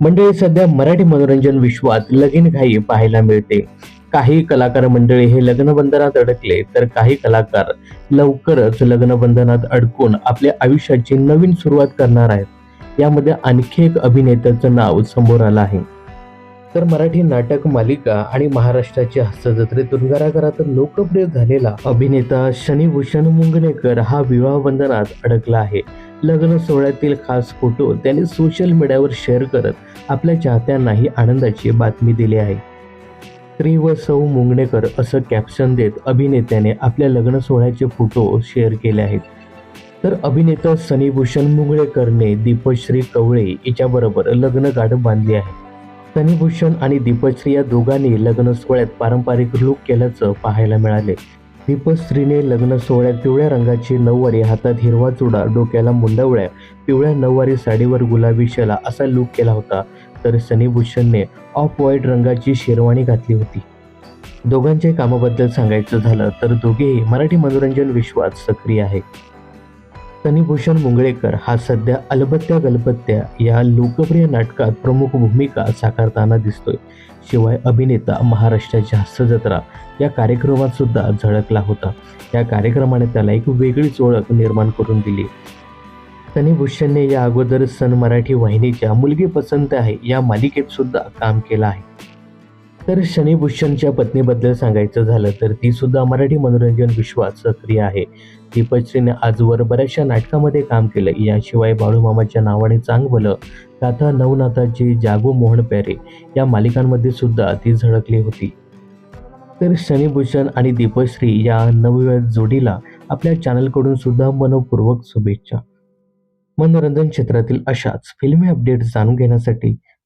मंडळी सध्या मराठी मनोरंजन विश्वात लगीनघाई पाहायला मिळते. काही कलाकार मंडळी हे लग्नबंधनात अडकले तर काही कलाकार लवकरच लग्नबंधनात अडकून आपल्या आयुष्याची नवीन सुरुवात करणार आहेत. यामध्ये आणखी एक अभिनेत्याचं नाव समोर आलं आहे. तर मराठी नाटक मालिका आणि महाराष्ट्राच्या हस्तजत्रेतून घराघरात लोकप्रिय झालेला अभिनेता शनिभूषण मुंगणेकर हा विवाह बंधनात अडकला आहे. लग्न सोहळ्यातील खास फोटो त्याने सोशल मीडियावर शेअर करत आपल्या चाहत्यांनाही आनंदाची बातमी दिली आहे. श्री व सौ मुंगणेकर असं कॅप्शन देत अभिनेत्याने आपल्या लग्न सोहळ्याचे फोटो शेअर केले आहेत. तर अभिनेता सनीभूषण मुंगळेकरने दीपश्री कवळे हिच्याबरोबर लग्न गाठ बांधली आहे. सनीभूषण आणि दीपश्री या दोघांनी लग्न सोहळ्यात पारंपरिक लूक केल्याचं पाहायला मिळाले. दीपश्रीने लग्न सोहळ्यात पिवळ्या रंगाची नऊवारी हातात हिरवा चुडा डोक्याला मुंडवळ्या पिवळ्या नऊवारी साडीवर गुलाबी शला असा लूक केला होता. तर सनीभूषणने ऑफ व्हाईट रंगाची शेरवाणी घातली होती. दोघांच्या कामाबद्दल सांगायचं झालं तर दोघेही मराठी मनोरंजन विश्वात सक्रिय आहे. सनीभूषण मुंगळेकर हा सध्या अलबत्त्या गलबत्त्या या लोकप्रिय नाटकात प्रमुख भूमिका साकारताना दिसतोय. शिवाय अभिनेता महाराष्ट्राच्या हस्तजत्रा या कार्यक्रमात सुद्धा झळकला होता. या कार्यक्रमाने त्याला एक वेगळीच ओळख निर्माण करून दिली. सनीभूषणने या अगोदर सन मराठी वाहिनीच्या मुलगी पसंत आहे या मालिकेत सुद्धा काम केलं आहे. तर शनी भूषणच्या पत्नीबद्दल सांगायचं झालं तर ती सुद्धा मराठी मनोरंजन विश्वात सक्रिय आहे. दीपश्रीने आजवर बऱ्याचशा नाटकामध्ये काम केलं. याशिवाय बाळूमामाच्या नावाने चांगलं गाथा नवनाथाची जागो मोहन प्यारे या मालिकांमध्ये सुद्धा ती झळकली होती. तर शनीभूषण आणि दीपश्री या नवव्या जोडीला आपल्या चॅनलकडून सुद्धा मनपूर्वक शुभेच्छा. मनोरंजन क्षेत्रातील अशाच फिल्मी अपडेट्स जाणून घेण्यासाठी